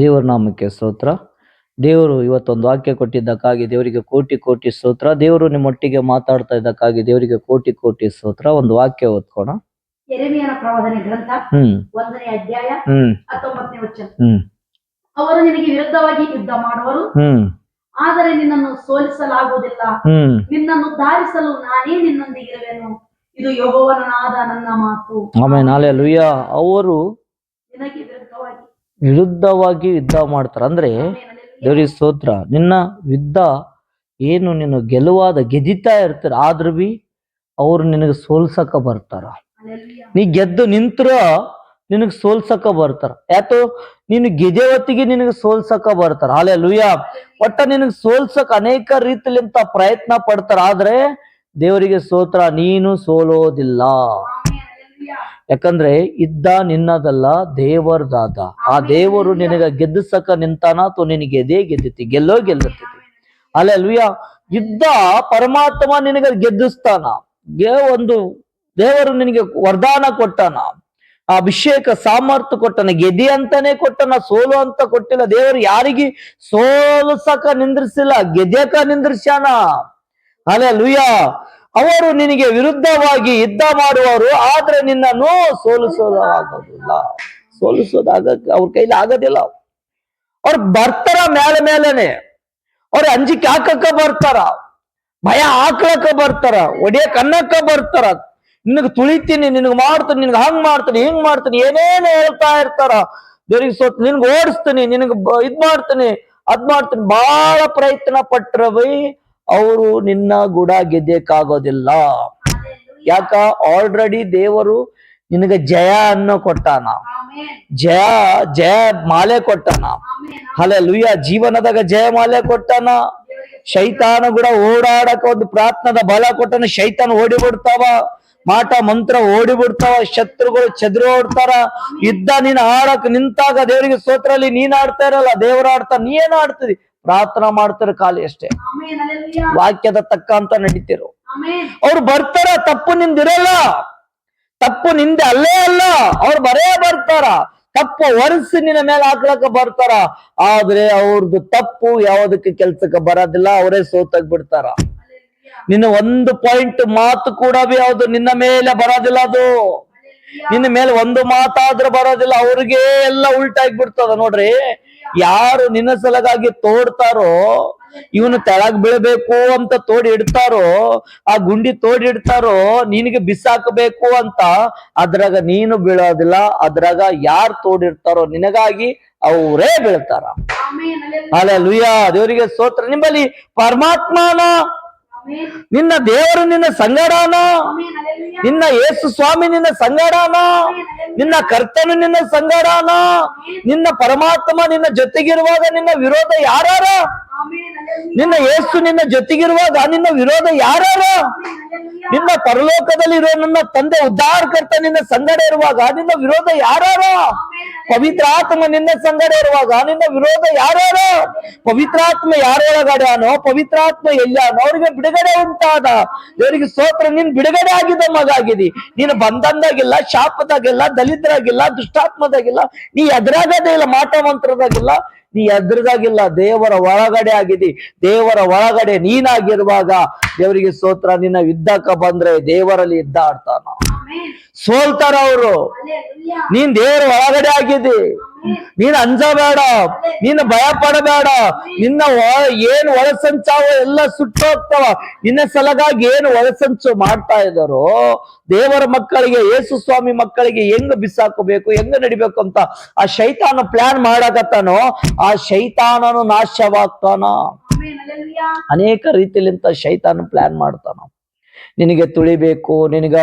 ದೇವರ ನಾಮಕ್ಕೆ ಸ್ತೋತ್ರ. ದೇವರು ಇವತ್ತೊಂದು ವಾಕ್ಯ ಕೊಟ್ಟಿದ್ದಕ್ಕಾಗಿ ದೇವರಿಗೆ ಕೋಟಿ ಕೋಟಿ ಸ್ತೋತ್ರ. ದೇವರು ನಿಮ್ಮೊಟ್ಟಿಗೆ ಮಾತಾಡ್ತಾ ಇದ್ದಕ್ಕಾಗಿ ದೇವರಿಗೆ ಕೋಟಿ ಕೋಟಿ ಸ್ತೋತ್ರ. ಒಂದು ವಾಕ್ಯ ಓದ್ಕೋಣ. ಎರೆಮಿಯನ ಪ್ರವಾದನೆ ಗ್ರಂಥ ಒಂದನೇ ಅಧ್ಯಾಯ ಹತ್ತೊಂಬತ್ತನೇ ವಚನ. ಅವರು ನಿನಗೆ ವಿರುದ್ಧವಾಗಿ ಯುದ್ಧ ಮಾಡುವರು. ಆದರೆ ನಿನ್ನನ್ನು ಸೋಲಿಸಲಾಗುವುದಿಲ್ಲ. ಹ್ಮ್. ನಿನ್ನನ್ನು ಧಾರಿಸಲು ನಾನೇ ನಿನ್ನೊಂದಿಗಿರುವೆನು. ಇದು ಯೋಗವನಾದ ನನ್ನ ಮಾತು. ಆಮೇಲೆ ನಾಳೆ ಲುಯ್ಯ ಅವರು ವಿರುದ್ಧವಾಗಿ ಯುದ್ಧ ಮಾಡ್ತಾರೆ ಅಂದ್ರೆ ದೇವ್ರಿಗೆ. ಸ್ತೋತ್ರ, ನಿನ್ನ ಯುದ್ಧ ಏನು ನೀನು ಗೆಲುವಾದ ಗೆದಿತಾ ಇರ್ತಾರೆ, ಆದ್ರೂ ಬಿ ಅವ್ರು ನಿನಗೆ ಸೋಲ್ಸಕ ಬರ್ತಾರ. ನೀ ಗೆದ್ದು ನಿಂತ್ರ ನಿನಗೆ ಸೋಲ್ಸಕ ಬರ್ತಾರ ಯಾತೋ ನೀನು ಗೆದೆ ಹೊತ್ತಿಗೆ ನಿನಗೆ ಸೋಲ್ಸಕ ಬರ್ತಾರ ಅಲೆ ಲುಯ್ಯ ಒಟ್ಟ ನಿನಗೆ ಸೋಲ್ಸಕ್ ಅನೇಕ ರೀತಿಲಿಂತ ಪ್ರಯತ್ನ ಪಡ್ತಾರ ಆದ್ರೆ ದೇವರಿಗೆ ಸೋತ್ರ ನೀನು ಸೋಲೋದಿಲ್ಲ. ಯಾಕಂದ್ರೆ ಇದ್ದ ನಿನ್ನದಲ್ಲ ದೇವರದಾದ ಆ ದೇವರು ನಿನಗ ಗೆದ್ದಿಸಕ ನಿಂತಾನ ಅಥವಾ ನಿನಗೆ ಎದೇ ಗೆದ್ದಿತಿ? ಗೆಲ್ಲೋ ಗೆಲ್ಲುತ್ತೈತಿ ಅಲ್ಲ ಲುಯ್ಯ ಇದ್ದ ಪರಮಾತ್ಮ ನಿನಗ ಗೆದ್ದಿಸ್ತಾನ. ಗೆ ಒಂದು ದೇವರು ನಿನಗೆ ವರದಾನ ಕೊಟ್ಟಾನ. ಆ ಅಭಿಷೇಕ ಸಾಮರ್ಥ್ಯ ಕೊಟ್ಟನ. ಗೆದಿ ಅಂತಾನೆ ಕೊಟ್ಟನ. ಸೋಲು ಅಂತ ಕೊಟ್ಟಿಲ್ಲ. ದೇವರು ಯಾರಿಗೆ? ಸೋಲಸಕ ನಿಂದ್ರಿಸಿಲ್ಲ. ಗೆದ್ಯಕ ನಿಂದ್ರಿಸ್ಯಾನ. ಅಲೆ ಲುಯ್ಯ ಅವರು ನಿನಗೆ ವಿರುದ್ಧವಾಗಿ ಯುದ್ಧ ಮಾಡುವವರು, ಆದ್ರೆ ನಿನ್ನನ್ನು ಸೋಲಿಸೋದಾಗೋದಿಲ್ಲ. ಸೋಲಿಸೋದಾಗ ಅವ್ರ ಕೈಲಿ ಆಗೋದಿಲ್ಲ ಅವ್ರು. ಬರ್ತಾರ ಮೇಲೆ ಮೇಲೆನೆ ಅವ್ರ ಅಂಜಿಕೆ ಹಾಕಕ್ಕ ಬರ್ತಾರ. ಭಯ ಹಾಕ್ಲಕ್ಕ ಬರ್ತಾರ. ಒಡೆಯ ಕನ್ನಕ್ಕ ಬರ್ತಾರ. ನಿನಗ್ ತುಳಿತೀನಿ, ನಿನಗ್ ಮಾಡ್ತೀನಿ, ನಿನಗ್ ಹಂಗ್ ಮಾಡ್ತೀನಿ, ಹಿಂಗ್ ಮಾಡ್ತೀನಿ, ಏನೇನು ಹೇಳ್ತಾ ಇರ್ತಾರ. ದೇವ್ರಿಗೆ ಸೊತ್, ನಿನ್ಗೆ ಓಡಿಸ್ತೀನಿ, ನಿನಗ್ ಇದ್ ಮಾಡ್ತೀನಿ, ಅದ್ ಮಾಡ್ತೀನಿ ಬಹಳ ಪ್ರಯತ್ನ ಪಟ್ರವಿ ಅವರು ನಿನ್ನ ಗುಡ ಗೆದ್ದಕ್ಕಾಗೋದಿಲ್ಲ ಯಾಕ? ಆಲ್ರೆಡಿ ದೇವರು ನಿನಗೆ ಜಯ ಅನ್ನೋ ಕೊಟ್ಟಾನ. ಜಯ ಜಯ ಮಾಲೆ ಕೊಟ್ಟಾನ. ಅಲ್ಲ ಲುಯ್ಯ ಜೀವನದಾಗ ಜಯ ಮಾಲೆ ಕೊಟ್ಟಾನ. ಶೈತಾನ ಕೂಡ ಓಡಾಡಕ ಒಂದು ಪ್ರಾರ್ಥನದ ಬಲ ಕೊಟ್ಟನ. ಶೈತಾನ ಓಡಿಬಿಡ್ತಾವ. ಮಾಟ ಮಂತ್ರ ಓಡಿ ಬಿಡ್ತಾವ ಶತ್ರುಗಳು ಚದುರಿ ಓಡ್ತಾರ ಯುದ್ಧ ನೀನ್ ಆಡಕ್ ನಿಂತಾಗ ದೇವರಿಗೆ ಸ್ತೋತ್ರಲ್ಲಿ ನೀನ್ ಆಡ್ತಾ ಇರಲ್ಲ. ದೇವರ ಆಡ್ತಾ ನೀ ಏನ್ ಆಡ್ತಿದಿ ಪ್ರಾರ್ಥನಾ ಮಾಡ್ತಿರೋ ಖಾಲಿ ಅಷ್ಟೇ ವಾಕ್ಯದ ತಕ್ಕ ಅಂತ ನಡೀತಿರು ಅವ್ರು ಬರ್ತಾರ ತಪ್ಪು ನಿಂದಿರಲ್ಲ. ತಪ್ಪು ನಿಂದೆ ಅಲ್ಲೇ ಅಲ್ಲ. ಅವ್ರು ಬರೇ ಬರ್ತಾರ. ತಪ್ಪು ಒರೆಸಿ ನಿನ್ನ ಮೇಲೆ ಹಾಕ್ಲಕ್ಕ ಬರ್ತಾರ. ಆದ್ರೆ ಅವ್ರದ್ದು ತಪ್ಪು ಯಾವುದಕ್ಕೆ ಕೆಲ್ಸಕ್ಕೆ ಬರೋದಿಲ್ಲ ಅವರೇ ಸೋತಾಗ್ ಬಿಡ್ತಾರ. ನಿನ್ನ ಒಂದು ಪಾಯಿಂಟ್ ಮಾತು ಕೂಡ ಯಾವ್ದು ನಿನ್ನ ಮೇಲೆ ಬರೋದಿಲ್ಲ ಅದು. ನಿನ್ನ ಮೇಲೆ ಒಂದು ಮಾತಾದ್ರೂ ಬರೋದಿಲ್ಲ ಅವ್ರಿಗೆ ಎಲ್ಲ ಉಲ್ಟಾಗಿ ಬಿಡ್ತದ ನೋಡ್ರಿ. ಯಾರು ನಿನ್ನ ಸಲಗಾಗಿ ತೋಡ್ತಾರೋ ಇವನು ತೆಳಗ್ ಬೀಳ್ಬೇಕು ಅಂತ ತೋಡಿ ಇಡ್ತಾರೋ ಆ ಗುಂಡಿ ತೋಡಿ ಇಡ್ತಾರೋ ನಿನಗೆ ಬಿಸಾಕಬೇಕು ಅಂತ ಅದ್ರಾಗ ನೀನು ಬೀಳೋದಿಲ್ಲ ಅದ್ರಾಗ ಯಾರು ತೋಡಿರ್ತಾರೋ ನಿನಗಾಗಿ ಅವರೇ ಬೀಳ್ತಾರ. ಅಲ್ಲ ಲುಯ್ಯ ದೇವರಿಗೆ ಸ್ತೋತ್ರ. ನಿಮ್ಮಲ್ಲಿ ಪರಮಾತ್ಮನ ನಿನ್ನ ದೇವರು ನಿನ್ನ ಸಂಗಡಾನ. ನಿನ್ನ ಯೇಸು ಸ್ವಾಮಿ ನಿನ್ನ ಸಂಗಡಾನ. ನಿನ್ನ ಕರ್ತನು ನಿನ್ನ ಸಂಗಡಾನ. ನಿನ್ನ ಪರಮಾತ್ಮ ನಿನ್ನ ಜೊತೆಗಿರುವಾಗ ನಿನ್ನ ವಿರೋಧ ಯಾರು. ನಿನ್ನ ಯೇಸು ನಿನ್ನ ಜೊತೆಗಿರುವಾಗ ನಿನ್ನ ವಿರೋಧ ಯಾರ್ಯಾರ? ನಿನ್ನ ಪರಲೋಕದಲ್ಲಿ ಇರೋ ನನ್ನ ತಂದೆ ಉದ್ಧಾರಕರ್ತ ನಿನ್ನ ಸಂಗಡ ಇರುವಾಗ ನಿನ್ನ ವಿರೋಧ ಯಾರ್ಯಾರ? ಪವಿತ್ರ ಆತ್ಮ ನಿನ್ನ ಸಂಗಡ ಇರುವಾಗ ನಿನ್ನ ವಿರೋಧ ಯಾರ್ಯಾರ? ಪವಿತ್ರಾತ್ಮ ಯಾರೊಳಗಡೆನೋ ಪವಿತ್ರಾತ್ಮ ಎಲ್ಲಾನೋ ಅವ್ರಿಗೆ ಬಿಡುಗಡೆ ಉಂಟಾದ. ದೇವರಿಗೆ ಸ್ತೋತ್ರ, ನಿನ್ ಬಿಡುಗಡೆ ಆಗಿದ ಮಗ ಆಗಿದಿ. ನೀನು ಬಂಧನದಾಗಿಲ್ಲ, ಶಾಪದಾಗಿಲ್ಲ, ದಲಿತರಾಗಿಲ್ಲ, ದುಷ್ಟಾತ್ಮದಾಗಿಲ್ಲ, ನೀ ಎದುರಾಗದೇ ಇಲ್ಲ, ಮಾಟ ಮಂತ್ರದಾಗಿಲ್ಲ. ನೀ ಎದುರದಾಗಿಲ್ಲ ದೇವರ ಒಳಗಡೆ ಆಗಿದಿ. ದೇವರ ಒಳಗಡೆ ನೀನಾಗಿರುವಾಗ ದೇವರಿಗೆ ಸೋತ್ರ ನಿನ್ನ ಯುದ್ಧಕ್ಕ ಬಂದ್ರೆ ದೇವರಲ್ಲಿ ಯುದ್ಧ ಆಡ್ತಾನ. ಸೋಲ್ತಾರ ಅವರು. ನೀನ್ ದೇವರ ಒಳಗಡೆ ಆಗಿದ್ದಿ ನೀನ್ ಅಂಜಬೇಡ, ನೀನ್ ಭಯ ಪಡಬೇಡ ನಿನ್ನ ಏನ್ ಒಳಸಂಚಾವ ಎಲ್ಲ ಸುಟ್ಟೋಗ್ತಾವ, ನಿನ್ನ ಸಲಗಾಗಿ ಏನ್ ಒಳಸಂಚು ಮಾಡ್ತಾ ಇದ್ದಾರೋ, ದೇವರ ಮಕ್ಕಳಿಗೆ, ಯೇಸು ಸ್ವಾಮಿ ಮಕ್ಕಳಿಗೆ ಹೆಂಗ್ ಬಿಸಾಕಬೇಕು, ಹೆಂಗ್ ನಡಿಬೇಕು ಅಂತ ಆ ಶೈತಾನ ಪ್ಲಾನ್ ಮಾಡಕತ್ತಾನೋ, ಆ ಶೈತಾನನು ನಾಶವಾಗ್ತಾನ. ಅನೇಕ ರೀತಿಲಿಂತ ಶೈತಾನ ಪ್ಲಾನ್ ಮಾಡ್ತಾನ ನಿನಗೆ ತುಳಿಬೇಕು, ನಿನಗ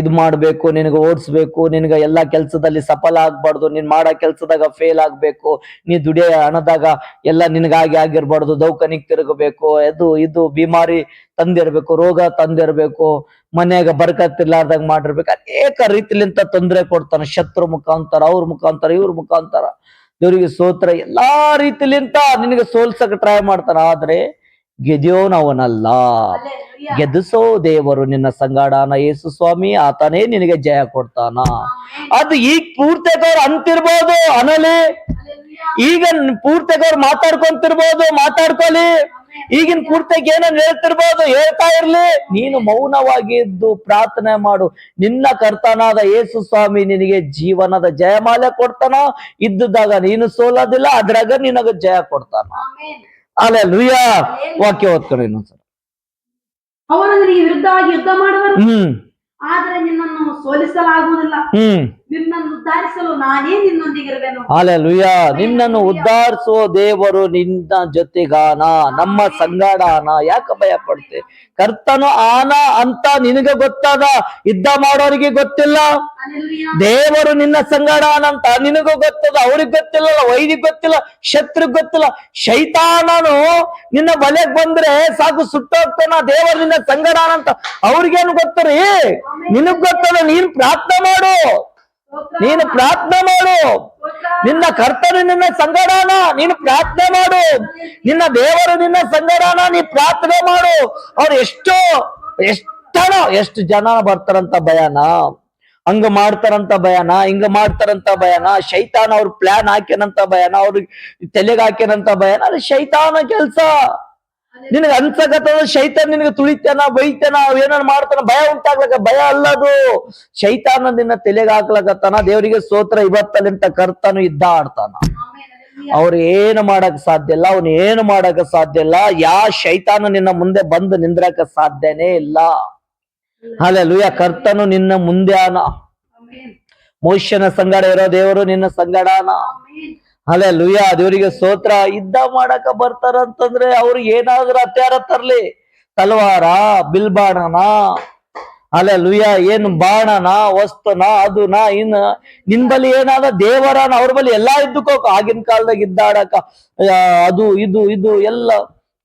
ಇದು ಮಾಡ್ಬೇಕು, ನಿನಗೆ ಓಡಿಸ್ಬೇಕು, ನಿನಗ ಎಲ್ಲಾ ಕೆಲಸದಲ್ಲಿ ಸಫಲ ಆಗ್ಬಾರ್ದು, ನೀನ್ ಮಾಡೋ ಕೆಲಸದಾಗ ಫೇಲ್ ಆಗ್ಬೇಕು, ನೀ ದುಡಿಯ ಹಣದಾಗ ಎಲ್ಲ ನಿನಗಾಗಿ ಆಗಿರ್ಬಾರ್ದು, ದೌಖಾನಿಗ್ ತಿರುಗಬೇಕು, ಅದು ಇದು ಬಿಮಾರಿ ತಂದಿರ್ಬೇಕು, ರೋಗ ತಂದಿರ್ಬೇಕು, ಮನ್ಯಾಗ ಬರ್ಕತ್ತಿರ್ಲಾರ್ದಾಗ ಮಾಡಿರ್ಬೇಕು, ಅನೇಕ ರೀತಿಲಿಂತ ತೊಂದರೆ ಕೊಡ್ತಾನೆ, ಶತ್ರು ಮುಖಾಂತರ, ಅವ್ರ ಮುಖಾಂತರ, ಇವ್ರ ಮುಖಾಂತರ. ದೇವರಿಗೆ ಸೋತ್ರ ಎಲ್ಲಾ ರೀತಿಲಿಂತ ನಿನಗೆ ಸೋಲ್ಸಕ್ ಟ್ರೈ ಮಾಡ್ತಾನ, ಆದ್ರೆ ಗೆದ್ಯೋನವನಲ್ಲ. ಗೆದಿಸೋ ಗೆದ್ದಿಸೋ ದೇವರು ನಿನ್ನ ಸಂಗಾಡಾನ ಯೇಸು ಸ್ವಾಮಿ ಆತನೇ ನಿನಗೆ ಜಯ ಕೊಡ್ತಾನ. ಅದು ಈಗ ಪೂರ್ತಿ ಅಂತಿರ್ಬೋದು ಅನಲಿ. ಈಗ ಪೂರ್ತಿಗೆ ಅವ್ರು ಮಾತಾಡ್ಕೊಂತಿರ್ಬೋದು ಮಾತಾಡ್ಕೊಲಿ ಈಗಿನ ಪೂರ್ತಿಗೆ ಏನನ್ನ ಹೇಳ್ತಿರ್ಬೋದು ಹೇಳ್ತಾ ಇರ್ಲಿ. ನೀನು ಮೌನವಾಗಿದ್ದು ಪ್ರಾರ್ಥನೆ ಮಾಡು. ನಿನ್ನ ಕರ್ತನಾದ ಯೇಸು ಸ್ವಾಮಿ ನಿನಗೆ ಜೀವನದ ಜಯಮಾಲೆ ಕೊಡ್ತಾನ ಇದ್ದುದಾಗ ನೀನು ಸೋಲೋದಿಲ್ಲ ಅದ್ರಾಗ ನಿನಗ ಜಯ ಕೊಡ್ತಾನ. ಅಲ್ಲ ಲುಯ್ಯ ವಾಕ್ಯ ಓದ್ಕೊಂಡು ಇನ್ನೊಂದ್ಸಲ. ಅವರ ವಿರುದ್ಧವಾಗಿ ಯುದ್ಧ ಮಾಡುವರು? ಹ್ಮ್. ಆದರೆ ನಿನ್ನನ್ನು ಸೋಲಿಸಲಾಗುವುದಿಲ್ಲ. ಹ್ಮ್. ನಿನ್ನನ್ನು ಉದ್ಧಾರಿಸಲು ನಾನೇ ನಿನ್ನೊಂದಿಗಿರುವೆನು. ಅಲ್ಲೆಲುಯ್ಯ ನಿನ್ನನ್ನು ಉದ್ಧಾರಿಸುವ ದೇವರು ನಿನ್ನ ಜೊತೆಗಾನ. ನಮ್ಮ ಸಂಗಡಾನ. ಯಾಕ ಭಯ ಪಡ್ತೆ ಕರ್ತನು ಆನ ಅಂತ ನಿನಗೆ ಗೊತ್ತಾದ? ಯುದ್ಧ ಮಾಡೋರಿಗೆ ಗೊತ್ತಿಲ್ಲ. ದೇವರು ನಿನ್ನ ಸಂಗಡಾನ ಅಂತ ನಿನಗೂ ಗೊತ್ತದ? ಅವ್ರಿಗೆ ಗೊತ್ತಿಲ್ಲ ವೈದಿಗ್ ಗೊತ್ತಿಲ್ಲ? ಶತ್ರು ಗೊತ್ತಿಲ್ಲ? ಶೈತಾನನು ನಿನ್ನ ಬಲೆಗ್ ಬಂದ್ರೆ ಸಾಕು ಸುಟ್ಟೋಗ್ತಾನ ದೇವರು ನಿನ್ನ ಸಂಗಡಾನ ಅಂತ. ಅವ್ರಿಗೇನು ಗೊತ್ತರಿ ನಿನಗ್ ಗೊತ್ತದ? ನೀನ್ ಪ್ರಾರ್ಥನೆ ಮಾಡು. ನೀನು ಪ್ರಾರ್ಥನೆ ಮಾಡು. ನಿನ್ನ ಕರ್ತನು ನಿನ್ನ ಸಂಗಡಾನ. ನೀನು ಪ್ರಾರ್ಥನೆ ಮಾಡು. ನಿನ್ನ ದೇವರು ನಿನ್ನ ಸಂಗಡಾನ. ನೀ ಪ್ರಾರ್ಥನೆ ಮಾಡು. ಅವ್ರು ಎಷ್ಟೋ ಎಷ್ಟಣ ಎಷ್ಟು ಜನ ಬರ್ತಾರಂತ ಭಯನ? ಹಂಗ ಮಾಡ್ತಾರಂತ ಭಯನ? ಹಿಂಗ ಮಾಡ್ತಾರಂತ ಭಯನ? ಶೈತಾನ ಅವ್ರ ಪ್ಲಾನ್ ಹಾಕ್ಯನಂತ ಭಯನ? ಅವ್ರಿಗೆ ತಲೆಗೆ ಹಾಕ್ಯನಂತ ಭಯನ? ಅದು ಶೈತಾನ ಕೆಲ್ಸ. ನಿನಗೆ ಅನ್ಸಕತ್ತದ ಶೈತಾನ್ ನಿನಗೆ ತುಳಿತಾನ, ಬೈತಾನ ಏನಾರ ಮಾಡ್ತಾನ, ಭಯ ಉಂಟಾಗ್ಲಕ, ಭಯ ಅಲ್ಲದು ಶೈತಾನ ನಿನ್ನ ತಲೆಗೆ ಹಾಕ್ಲಕತ್ತಾನ, ದೇವರಿಗೆ ಸ್ತೋತ್ರ ಇವತ್ತಲ್ಲಿಂತ ಕರ್ತನು ಇದ್ದ ಆಡ್ತಾನ. ಅವ್ರು ಏನು ಮಾಡಕ್ ಸಾಧ್ಯ ಇಲ್ಲ, ಅವ್ನು ಏನು ಮಾಡಕ್ ಸಾಧ್ಯ ಇಲ್ಲ, ಯಾ ಶೈತಾನ ನಿನ್ನ ಮುಂದೆ ಬಂದು ನಿಂದ್ರಕ ಸಾಧ್ಯನೇ ಇಲ್ಲ ಅಲ್ಲೆಲ್ಲೂಯ ಕರ್ತನು ನಿನ್ನ ಮುಂದೆ ಅನ ಮೋಷ್ಯನ ಸಂಗಡ ಇರೋ ದೇವರು ನಿನ್ನ ಸಂಗಡಾನ. ಅಲ್ಲೇ ಲುಯ್ಯ ದೇವರಿಗೆ ಸ್ತೋತ್ರ. ಯುದ್ಧ ಮಾಡಕ ಬರ್ತಾರ ಅಂತಂದ್ರೆ ಅವ್ರು ಏನಾದ್ರೂ ಹತ್ಯಾರ ತರ್ಲಿ. ತಲ್ವಾರ ಬಿಲ್ಬಾಣನ. ಅಲ್ಲೇ ಲುಯ್ಯ ಏನ್ ಬಾಣನ ವಸ್ತುನ ಅದುನ ಇನ್ ನಿನ್ ಬಳಿ ಏನಾದ ದೇವರನ ಅವ್ರ ಬಳಿ ಎಲ್ಲಾ ಇದ್ದಕ್ಕೋ ಆಗಿನ ಕಾಲದಾಗ ಇದ್ದಾಡಕ ಅದು ಇದು ಇದು ಎಲ್ಲ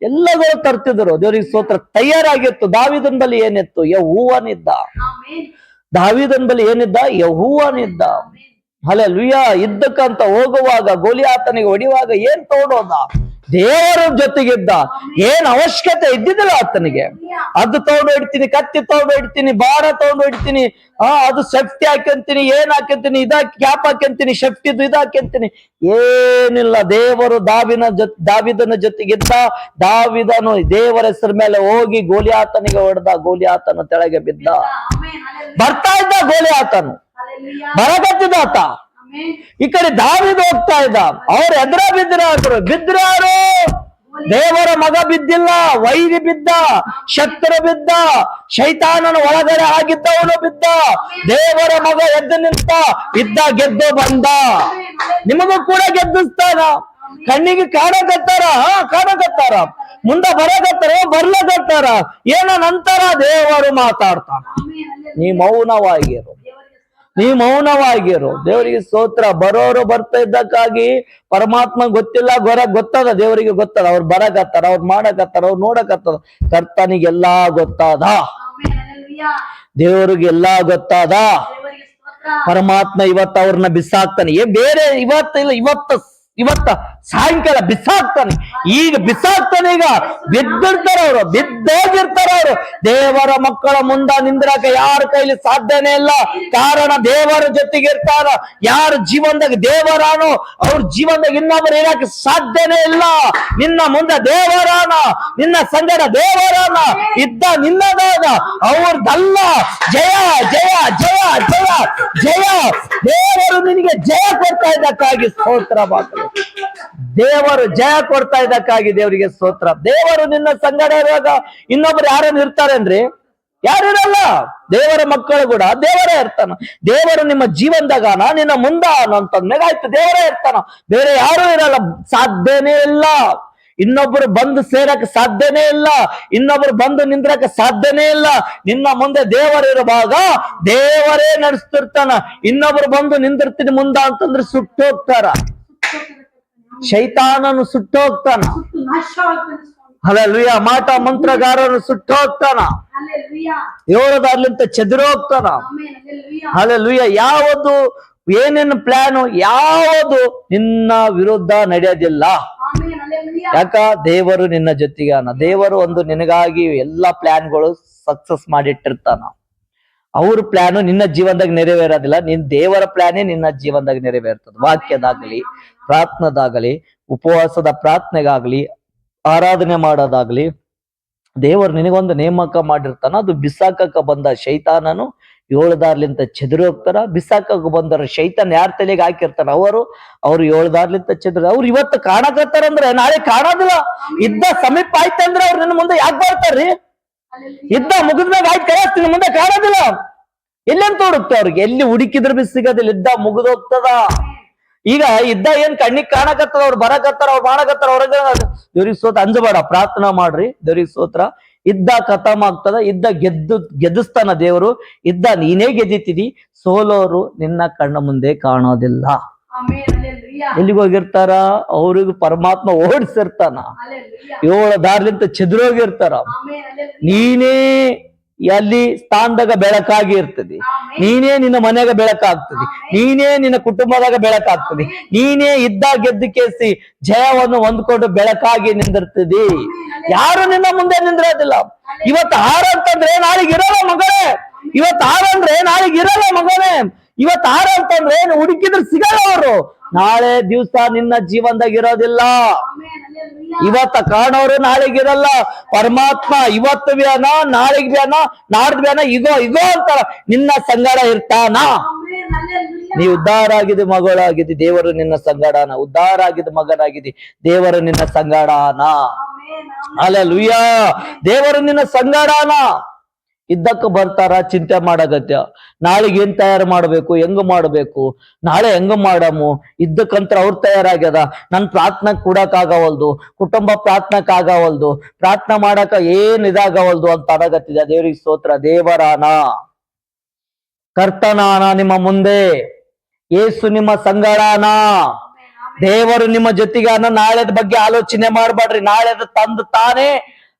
ಎಲ್ಲದೂ ತರ್ತಿದ್ರು. ದೇವ್ರಿಗೆ ಸ್ತೋತ್ರ. ತಯಾರಾಗಿತ್ತು. ದಾವಿದನ್ ಬಳಿ ಏನಿತ್ತು? ಯಹೂವನಿದ್ದ. ದಾವಿದನ್ ಬಲ್ಲಿ ಏನಿದ್ದ? ಯಹೂವನಿದ್ದ. ಅಲ್ಲ ಲುಯ ಇದ್ದಕ್ಕಂತ ಹೋಗುವಾಗ, ಗೋಲಿಯಾತನಿಗೆ ಹೊಡಿವಾಗ ಏನ್ ತಗೊಂಡೋದ ದೇವರ ಜೊತೆಗಿದ್ದ. ಏನ್ ಅವಶ್ಯಕತೆ ಇದ್ದಿದ್ದಿಲ್ಲ ಆತನಿಗೆ. ಅದು ತಗೊಂಡು ಇಡ್ತೀನಿ ಕತ್ತಿ ತಗೊಂಡು ಇಡ್ತೀನಿ ಬಾಣ ತಗೊಂಡು ಇಡ್ತೀನಿ ಆ, ಅದು ಸೇಫ್ಟಿ ಹಾಕ್ಯಂತೀನಿ ಏನ್ ಹಾಕ್ಯಂತೀನಿ ಇದ ಕ್ಯಾಪ್ ಹಾಕ್ಯಂತೀನಿ ಶೆಫ್ಟಿದು ಇದು ಹಾಕ್ಯಂತೀನಿ ಏನಿಲ್ಲ, ದೇವರು ದಾವಿನ ಜೊತೆ, ದಾವಿದನ ಜೊತೆಗಿದ್ದ. ದಾವಿದನು ದೇವರ ಹೆಸರ ಮೇಲೆ ಹೋಗಿ ಗೋಲಿಯಾತನಿಗೆ ಹೊಡೆದ ಆತನ ತೆಳಗೆ ಬಿದ್ದ. ಬರ್ತಾ ಇದ್ದ ಗೋಲಿಯಾತನು. ಆಮೆನ್. ಈ ಕಡೆ ದಾವಿದ ಹೋಗ್ತಾ ಇದ್ದ. ಅವ್ರ ಎದ್ರ ಬಿದ್ದರು ಬಿದ್ರಾರು ದೇವರ ಮಗ ಬಿದ್ದಿಲ್ಲ, ವೈರಿ ಬಿದ್ದ, ಶತ್ರು ಬಿದ್ದ, ಶೈತಾನನ ಒಳಗಡೆ ಆಗಿದ್ದವನು ಬಿದ್ದ, ದೇವರ ಮಗ ಎದ್ದು ನಿಂತ ಇದ್ದ ಗೆದ್ದು ಬಂದ. ನಿಮಗೂ ಕೂಡ ಗೆದ್ದಿಸ್ತಾನ? ಕಣ್ಣಿಗೆ ಕಾಣಕತ್ತಾರ? ಹಾ, ಕಾಣಕತ್ತಾರ. ಮುಂದ ಬರಕತ್ತಾರ? ಬರ್ಲಕತ್ತಾರ? ಏನ ನಂತರ ದೇವರು ಮಾತಾಡ್ತಾನ. ನೀ ಮೌನವಾಗಿರು. ನೀ ಮೌನವಾಗಿರು. ದೇವರಿಗೆ ಸ್ತೋತ್ರ. ಬರೋರು ಬರ್ತಾ ಇದ್ದಕ್ಕಾಗಿ ಪರಮಾತ್ಮ ಗೊತ್ತಿಲ್ಲ ಗೊರ ಗೊತ್ತದ, ದೇವರಿಗೆ ಗೊತ್ತದ. ಅವ್ರು ಬರಕತ್ತಾರ, ಅವ್ರು ಮಾಡಕತ್ತಾರ, ಅವ್ರು ನೋಡಕತ್ತದ ಕರ್ತನಿಗೆಲ್ಲಾ ಗೊತ್ತಾದ. ದೇವರಿಗೆಲ್ಲ ಗೊತ್ತಾದ. ಪರಮಾತ್ಮ ಇವತ್ತ ಅವ್ರನ್ನ ಬಿಸಾಕ್ತಾನೆ. ಏ, ಬೇರೆ ಇವತ್ತ ಇಲ್ಲ ಇವತ್ತ ಇವತ್ತ ಸಾಯಂಕಾಲ ಬಿಸಾಕ್ತಾನೆ. ಈಗ ಬಿಸಾಕ್ತಾನೆ ಈಗ. ಬಿದ್ದಿರ್ತಾರ ಅವರು, ಬಿದ್ದೋಗಿರ್ತಾರ ಅವರು. ದೇವರ ಮಕ್ಕಳ ಮುಂದ ನಿಂದ್ರಕ ಯಾರ ಕೈಲಿ ಸಾಧ್ಯನೇ ಇಲ್ಲ. ಕಾರಣ ದೇವರ ಜೊತೆಗೆ ಇರ್ತಾರ ಯಾರ ಜೀವನದಾಗ ದೇವರಾನು, ಅವ್ರ ಜೀವನದಾಗ ಇನ್ನೊಬ್ಬರು ಇರಕ್ಕೆ ಸಾಧ್ಯನೇ ಇಲ್ಲ. ನಿನ್ನ ಮುಂದೆ ದೇವರಾನ, ನಿನ್ನ ಸಂಗಡ ದೇವರಾನ ಇದ್ದ ನಿನ್ನದಾದ ಅವ್ರದ್ದಲ್ಲ ಜಯ ಜಯ ಜಯ ಜಯ ಜಯ. ದೇವರು ನಿನಗೆ ಜಯ ಕೊಡ್ತಾ ಇದ್ದಕ್ಕಾಗಿ ಸ್ತೋತ್ರ ಮಾತ್ರ. ದೇವರು ಜಯ ಕೊಡ್ತಾ ಇದ್ದಕ್ಕಾಗಿ ದೇವರಿಗೆ ಸ್ತೋತ್ರ. ದೇವರು ನಿನ್ನ ಸಂಗಡ ಇರುವಾಗ ಇನ್ನೊಬ್ರು ನಿರ್ತಾರೆನ್ರಿ? ಯಾರು ಯಾರಿರಲ್ಲ. ದೇವರ ಮಕ್ಕಳು ಕೂಡ ದೇವರೇ ಇರ್ತಾನ. ದೇವರು ನಿಮ್ಮ ಜೀವನದಾಗನ ನಿನ್ನ ಮುಂದ ಅಂತಂದ್ಮೇಲೆ ಆಯ್ತು. ದೇವರೇ ಇರ್ತಾನ. ಬೇರೆ ಯಾರು ಇರಲ್ಲ. ಸಾಧ್ಯನೇ ಇಲ್ಲ. ಇನ್ನೊಬ್ರು ಬಂದು ಸೇರಕ್ಕೆ ಸಾಧ್ಯನೇ ಇಲ್ಲ. ಇನ್ನೊಬ್ರು ಬಂದು ನಿಂದ್ರಕ್ಕೆ ಸಾಧ್ಯನೇ ಇಲ್ಲ. ನಿನ್ನ ಮುಂದೆ ದೇವರಿರುವಾಗ ದೇವರೇ ನಡೆಸ್ತಿರ್ತಾನ. ಇನ್ನೊಬ್ರು ಬಂದು ನಿಂದಿರ್ತೀನಿ ಮುಂದ ಅಂತಂದ್ರೆ ಸುಟ್ಟೋಗ್ತಾರ ಶೈತಾನನು ಸುಟ್ಟೋಗ್ತಾನ. ಅಲ್ಲಲ್ವಿಯ ಮಾಟ ಮಂತ್ರಗಾರನು ಸುಟ್ಟೋಗ್ತಾನ Hallelujah. ಏಳದಾರ್ಲಿಂತ ಚದುರೋಗ್ತಾನ. ಅಲ್ಲಲ್ವಿಯ ಯಾವುದು, ಏನೇನು ಪ್ಲಾನು, ಯಾವುದು ನಿನ್ನ ವಿರುದ್ಧ ನಡೆಯೋದಿಲ್ಲ. ಯಾಕ ದೇವರು ನಿನ್ನ ಜೊತೆಗಾನ ದೇವರು ಒಂದು ನಿನಗಾಗಿ ಎಲ್ಲಾ ಪ್ಲಾನ್ಗಳು ಸಕ್ಸಸ್ ಮಾಡಿಟ್ಟಿರ್ತಾನ ಅವ್ರ ಪ್ಲಾನ್ ನಿನ್ನ ಜೀವನದಾಗ ನೆರವೇರೋದಿಲ್ಲ, ನಿನ್ ದೇವರ ಪ್ಲಾನೇ ನಿನ್ನ ಜೀವನದಾಗ ನೆರವೇರ್ತದ. ವಾಕ್ಯದಾಗಲಿ, ಪ್ರಾರ್ಥನದಾಗಲಿ, ಉಪವಾಸದ ಪ್ರಾರ್ಥನೆಗಾಗ್ಲಿ, ಆರಾಧನೆ ಮಾಡೋದಾಗ್ಲಿ, ದೇವರು ನಿನಗೊಂದು ನೇಮಕ ಮಾಡಿರ್ತಾನ, ಅದು ಬಿಸಾಕಕ್ಕ ಬಂದ ಶೈತಾನನು ಏಳುದಾರ್ಲಿಂತ ಚೆದರಿ ಹೋಗ್ತಾರ ಬಿಸಾಕಕ್ಕೆ ಬಂದರ ಶೈತಾನ್ ಯಾರ ತಲೆಗೆ ಹಾಕಿರ್ತಾರ ಅವರು, ಅವ್ರು ಏಳುದಾರ್ಲಿಂತ ಚದುರ, ಅವ್ರು ಇವತ್ತು ಕಾಣಕತ್ತಾರಂದ್ರೆ ನಾಳೆ ಕಾಣೋದಿಲ್ಲ. ಇದ್ದ ಸಮೀಪ ಆಯ್ತಂದ್ರೆ ಅವ್ರು ನಿನ್ನ ಮುಂದೆ ಯಾಕೆ ಬರ್ತಾರ್ರಿ? ಇದ್ದ ಮುಗಿದ್ಮ್ಯಾಗ ಆಯ್ತು ಕರೆಸ್ ನಿನ್ನ ಮುಂದೆ ಕಾಣೋದಿಲ್ಲ. ಎಲ್ಲೆಂತ ಹುಡುಕ್ತ ಅವ್ರಿಗೆ? ಎಲ್ಲಿ ಹುಡುಕಿದ್ರು ಬಿ ಸಿಗೋದಿಲ್ಲ ಇದ್ದ ಮುಗಿದೋಗ್ತದ? ಈಗ ಇದ್ದ ಏನ್ ಕಣ್ಣಿಗೆ ಕಾಣಕತ್ತದ ಅವ್ರು ಬರಕತ್ತಾರ ಅವ್ರು ಮಾಡಕತ್ತಾರ ಹೊರಗ ದೇವ್ರಿಗೆ ಸೋತ ಅಂಜಬೇಡ ಪ್ರಾರ್ಥನಾ ಮಾಡ್ರಿ ದೇವ್ರಿಗೆ ಸೋತ್ರ ಇದ್ದ ಖತಮ್ ಆಗ್ತದ ಇದ್ದ ಗೆದ್ದು ಗೆದ್ದಿಸ್ತಾನ ದೇವರು. ಇದ್ದ ನೀನೇ ಗೆದ್ದಿತ್ತೀನಿ ಸೋಲೋರು ನಿನ್ನ ಕಣ್ಣ ಮುಂದೆ ಕಾಣೋದಿಲ್ಲ. ಎಲ್ಲಿಗೆ ಹೋಗಿರ್ತಾರ ಅವ್ರಿಗೆ ಪರಮಾತ್ಮ ಓಡಿಸಿರ್ತಾನ. ಏಳ ದಾರ್ಲಿಂತ ಚದುರೋಗಿರ್ತಾರ. ನೀನೇ ಅಲ್ಲಿ ಸ್ಥಾನದಾಗ ಬೆಳಕಾಗಿ ಇರ್ತದೆ. ನೀನೇ ನಿನ್ನ ಮನೆಯಾಗ ಬೆಳಕಾಗ್ತದೆ. ನೀನೇ ನಿನ್ನ ಕುಟುಂಬದಾಗ ಬೆಳಕಾಗ್ತದೆ. ನೀನೇ ಇದ್ದ ಗೆದ್ದು ಕೇಸಿ ಜಯವನ್ನು ಹೊಂದ್ಕೊಂಡು ಬೆಳಕಾಗಿ ನಿಂದಿರ್ತದೆ. ಯಾರು ನಿನ್ನ ಮುಂದೆ ನಿಂದಿರೋದಿಲ್ಲ. ಇವತ್ತು ಹಾರ ಅಂತಂದ್ರೆ ನಾಳೆಗೆ ಇರಲ್ಲ ಮಗನೇ. ಇವತ್ತು ಹಾರ ಅಂದ್ರೆ ನಾಳೆಗೆ ಇರಲ್ಲ ಮಗನೇ. ಇವತ್ತು ಹಾರ ಅಂತಂದ್ರೆ ಹುಡುಕಿದ್ರೆ ಸಿಗಲ್ಲ ಅವರು. ನಾಳೆ ದಿವಸ ನಿನ್ನ ಜೀವನದಾಗ ಇರೋದಿಲ್ಲ. ಇವತ್ತ ಕಾಣೋರು ನಾಳೆಗಿರಲ್ಲ ಪರಮಾತ್ಮ ಇವತ್ತು ವ್ಯಾನ ನಾಳೆಗ್ ವ್ಯಾನ ನಾಡ್ದ ವ್ಯಾನ ಇಗೋ ಇಗೋ ಅಂತಾರ. ನಿನ್ನ ಸಂಗಡ ಇರ್ತಾನ. ನೀ ಉದ್ಧಾರ ಆಗಿದೆ ಮಗಳಾಗಿದ್ದಿ ದೇವರು ನಿನ್ನ ಸಂಗಡನ. ಉದ್ಧಾರ ಆಗಿದ ಮಗನಾಗಿದ್ದಿ ದೇವರು ನಿನ್ನ ಸಂಗಡಾನ. ಅಲ್ಲ ಲುಯ್ಯ ದೇವರು ನಿನ್ನ ಸಂಗಡನ. ಇದ್ದಕ್ಕ ಬರ್ತಾರ, ಚಿಂತೆ ಮಾಡಗತ್ಯ ನಾಳೆಗೆ ಏನ್ ತಯಾರು ಮಾಡ್ಬೇಕು, ಹೆಂಗ್ ಮಾಡ್ಬೇಕು? ನಾಳೆ ಹೆಂಗ ಮಾಡಮು? ಇದ್ದಕ್ಕಂತ್ರ ಅವ್ರ ತಯಾರಾಗ್ಯದ. ನನ್ ಪ್ರಾರ್ಥನೆ ಕೂಡಕ್ ಆಗವಲ್ದು, ಕುಟುಂಬ ಪ್ರಾರ್ಥನಕ್ ಆಗವಲ್ದು. ಪ್ರಾರ್ಥನೆ ಮಾಡಕ ಏನ್ ಇದಾಗವಲ್ದು ಅಂತ ಅಡಗತ್ತಿದೆ ದೇವ್ರಿಗೆ ಸ್ತೋತ್ರ. ದೇವರಾನ. ಕರ್ತನಾನ ನಿಮ್ಮ ಮುಂದೆ. ಏಸು ನಿಮ್ಮ ಸಂಗಡಾನ ದೇವರು ನಿಮ್ಮ ಜೊತೆಗೆ ಅನ್ನ ನಾಳೆದ ಬಗ್ಗೆ ಆಲೋಚನೆ ಮಾಡ್ಬೇಡ್ರಿ. ನಾಳೆದ ತಂದು ತಾನೇ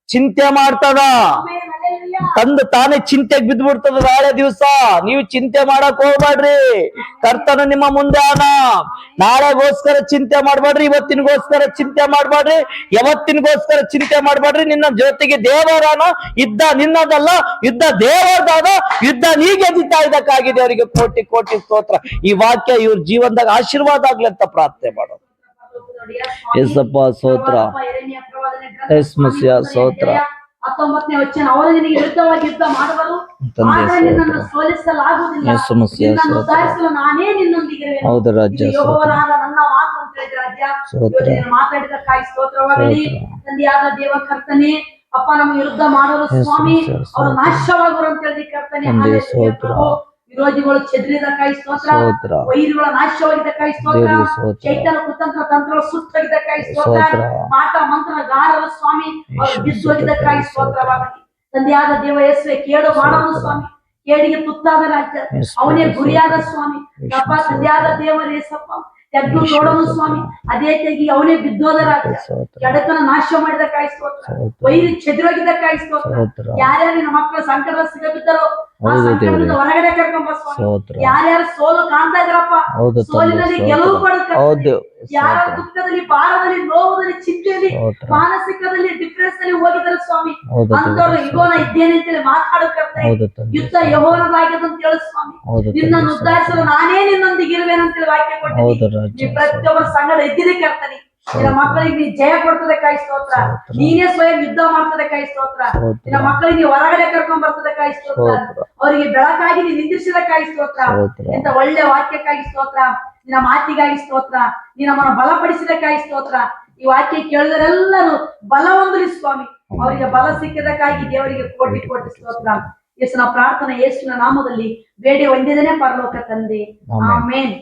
ಚಿಂತೆ ಮಾಡ್ತದ. ತಂದು ತಾನೇ ಚಿಂತೆಗೆ ಬಿದ್ದ್ಬಿಡ್ತದ ನಾಳೆ ದಿವಸ. ನೀವು ಚಿಂತೆ ಮಾಡಕ್ ಹೋಗ್ಬೇಡ್ರಿ. ಕರ್ತನ ನಿಮ್ಮ ಮುಂದೆ ಆನ ನಾಳೆಗೋಸ್ಕರ ಚಿಂತೆ ಮಾಡ್ಬೇಡ್ರಿ, ಇವತ್ತಿನಗೋಸ್ಕರ ಚಿಂತೆ ಮಾಡ್ಬೇಡ್ರಿ, ಯಾವತ್ತಿನಗೋಸ್ಕರ ಚಿಂತೆ ಮಾಡ್ಬೇಡ್ರಿ. ನಿನ್ನ ಜೊತೆಗೆ ದೇವರಾನ, ಇದ್ದ ನಿನ್ನದಲ್ಲ ಯುದ್ಧ ದೇವರದಾದ ಯುದ್ಧ ನೀಗೆ ಗೆದ್ದಿತಾ ಇದಕ್ಕಾಗಿದೆ ಅವರಿಗೆ ಕೋಟಿ ಕೋಟಿ ಸ್ತೋತ್ರ. ಈ ವಾಕ್ಯ ಇವ್ರ ಜೀವನದಾಗ ಆಶೀರ್ವಾದ ಆಗ್ಲಿ ಅಂತ ಪ್ರಾರ್ಥನೆ ಮಾಡೋದು. ಎಸ್ಸಪ್ಪ ಸ್ತೋತ್ರ. ಎಸ್ ಮಸ್ಯ ಸ್ತೋತ್ರ. ಹತ್ತೊಂಬತ್ತನೇ ವಚನ ಅವರು ನಿನಗೆ ವಿರುದ್ಧವಾಗಿ ಯುದ್ಧ ಮಾಡುವರು ಆದರೆ ನಿನ್ನನ್ನು ಸೋಲಿಸಲಾಗುವುದಿಲ್ಲ ನಿನ್ನನ್ನು ಉದ್ಧಾರಿಸಲು ನಾನೇ ನಿನ್ನೊಂದಿಗೆ ಹೌದು ರಾಜ್ಯ ಯೆಹೋವನಾದ ನನ್ನ ಮಾತು ಅಂತ ಹೇಳಿದ ರಾಜ್ಯ ಸ್ತೋತ್ರ. ಇವತ್ತು ನೀನು ಮಾತಾಡಿದಕ್ಕಾಗಿ ಸ್ತೋತ್ರವಾಗಲಿ ಸ್ತೋತ್ರ. ತಂದೆಯಾದ ದೇವ ಕರ್ತನೆ ಅಪ್ಪ ನಮ್ಮ ವಿರುದ್ಧ ಮಾಡೋರು ಯೇಸು ಸ್ವಾಮಿ ಅವರು. ನಾಶವಾಗುವರು ಅಂತ ಹೇಳಿ ಕರ್ತನೆ. ಪ್ರಭು. ವಿರೋಧಿಗಳು ಚದ್ರಿದ ಕಾಯಿ ಸ್ತೋತ್ರ. ವೈರಿಗಳ ನಾಶವಾಗಿದ್ದ ಕಾಯಿ ಸ್ತೋತ್ರ. ಚೈತನ್ಯ ಕುತಂತ್ರ ತಂತ್ರಗಳ ಸುತ್ತಾಗಿದ್ದ ಸ್ತೋತ್ರ ಸ್ತೋತ್ರ. ಮಾಟ ಮಂತ್ರಗಾರರ ಸ್ವಾಮಿ ಅವರು ಕೈ ಬಿದ್ದೋಗಿದ್ದಕ್ಕಾಗಿ ಸ್ತೋತ್ರ. ತಂದೆಯಾದ ದೇವ ಯಸ್ವೆ ಕೇಳು ಮಾಡಲು ಸ್ವಾಮಿ ಕೇಳಿಗೆ ತುತ್ತಾದ ರಾಜ್ಯ ಅವನೇ ಗುರಿಯಾದ ಸ್ವಾಮಿ ಅಪ್ಪ. ತಂದೆಯಾದ ದೇವರೇ ಸಪ್ಪ ತೆಗ್ದು ನೋಡೋನು ಸ್ವಾಮಿ ಅದೇ ತೆಗಿ ಅವನೇ ಬಿದ್ದೋದ ರಾಜ್ಯ ಕೆಡತನ ನಾಶ ಮಾಡಿದ ಕಾಯಿ ಸ್ತೋತ್ರ. ವೈರಿ ಚೆದಿರೋಗಿದ್ದಕ್ಕಾಗಿ ಕಾಯಿ ಸ್ತೋತ್ರ. ಯಾರ್ಯಾರು ನಮ್ಮ ಮಕ್ಕಳ ಸಂಕಟ ಸಿಗಬಿದ್ದರೋ ಹೌದು ದೇವ್ರಿ. ಸ್ತೋತ್ರ. ಯಾರ್ಯಾರು ಸೋಲು ಕಾಣ್ತಾ ಇದ್ರಪ್ಪ ಹೌದು ಸೋಲಿನಲ್ಲಿ ಗೆಲುವು ಹೌದು ಯಾರ. ದುಃಖದಲ್ಲಿ ಭಾರದಲ್ಲಿ ನೋವದಲ್ಲಿ ಚಿಂತೆಯಲ್ಲಿ ಮಾನಸಿಕದಲ್ಲಿ ಡಿಫ್ರೆನ್ಸ್ನಲ್ಲಿ ಹೋಗಿದ್ದಾರೆ ಸ್ವಾಮಿ. ಅಂತವ್ರು ದೇವರೇ. ಇಗೋನ ಇದ್ದೇನೆ ಅಂತೇಳಿ ಮಾತಾಡಕರ್ತಾರೆ ಯುದ್ಧ ಯಹೋರದಾಗಿದೆ ಅಂತ ಹೇಳಿ ಸ್ವಾಮಿ. ಉದ್ದಾರಿಸಲು ನಿನ್ನನ್ನು ಉದ್ಧಾರಿಸಲು ನಾನೇ ನಿನ್ನೊಂದಿಗೆ ಅಂತೇಳಿ ವಾಕ್ಯ ಕೊಟ್ಟಿದ್ದೀನಿ. ಪ್ರತಿಯೊಬ್ಬ ನೀ ಪ್ರತಿಯೊಬ್ಬರ ಸಂಗಡ ಇದ್ದಿದೆ ಕರ್ತನಿ. ನಿನ್ನ ಮಕ್ಕಳಿಗೆ ನೀ ಜಯ ಕೊಡ್ತದೆ ಕಾಯಿ ಸ್ತೋತ್ರ. ನೀನೇ ಸ್ವಯಂ ಯುದ್ಧ ಮಾಡ್ತದೆ ಕಾಯಿ ಸ್ತೋತ್ರ. ನಿನ್ನ ಮಕ್ಕಳಿಗೆ ನೀ ಹೊರಗಡೆ ಕರ್ಕೊಂಡ್ ಬರ್ತದೆ ಕಾಯಿ ಸ್ತೋತ್ರ. ಅವರಿಗೆ ಬೆಳಕಾಗಿ ನೀ ನಿಂದಿಸಿದ ಕಾಯಿ ಸ್ತೋತ್ರ. ಎಂತ ಒಳ್ಳೆ ವಾಕ್ಯಕ್ಕಾಗಿ ಸ್ತೋತ್ರ. ನಿನ್ನ ಮಾತಿಗಾಗಿ ಸ್ತೋತ್ರ. ನೀ ಮನ ಬಲಪಡಿಸಿದ ಕಾಯಿ ಸ್ತೋತ್ರ. ಈ ವಾಕ್ಯ ಕೇಳಿದರೆಲ್ಲನು ಬಲ ಹೊಂದಲಿ ಸ್ವಾಮಿ. ಅವರಿಗೆ ಬಲ ಸಿಕ್ಕಿದಕ್ಕಾಗಿ ದೇವರಿಗೆ ಕೋಟಿ ಕೋಟಿ ಸ್ತೋತ್ರ. ಯೇಸುನ ಪ್ರಾರ್ಥನೆ ಯೇಸುವಿನ ನಾಮದಲ್ಲಿ ಬೇಡಿ ಒಂದಿದನೇ ಪರಲೋಕ ತಂದೆ. ಆಮೆನ್.